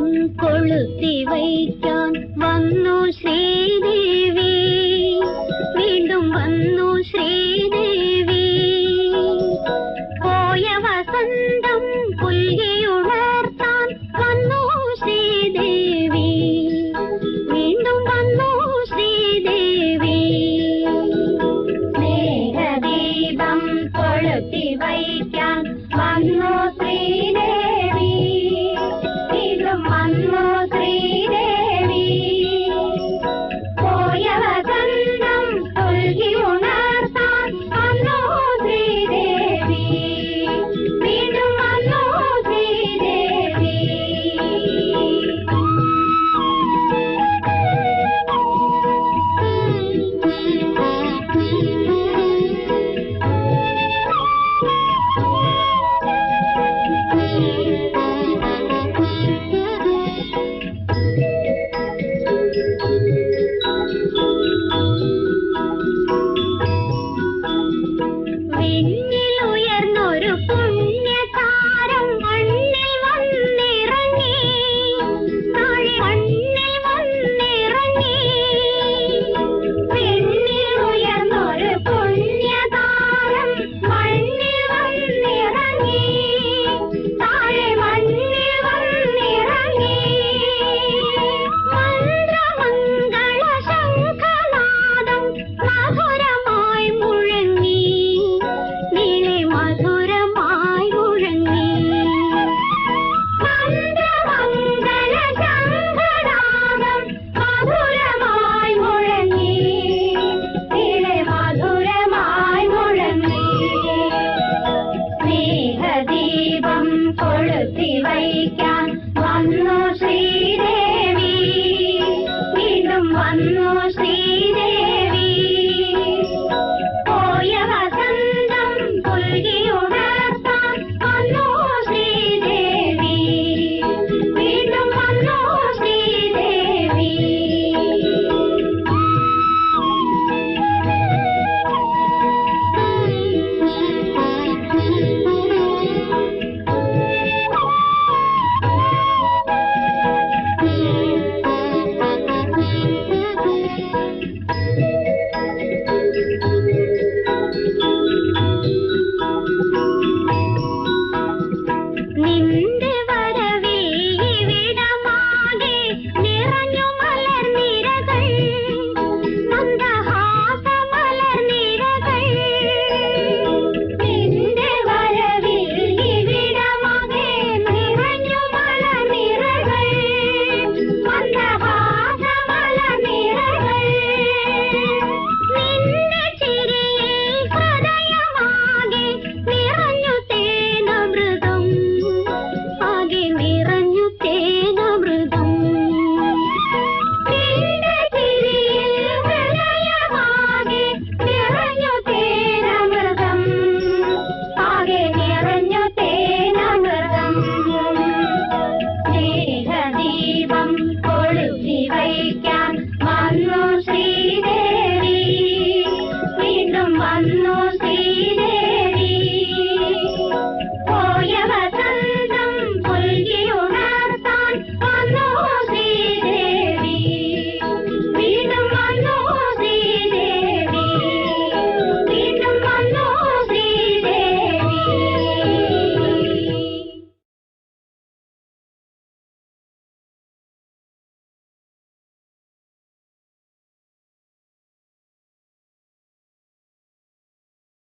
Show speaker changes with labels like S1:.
S1: കൊളുത്തി വയ്ക്കാൻ വന്നു ശ്രീദേവി. വീണ്ടും വന്നു Anna.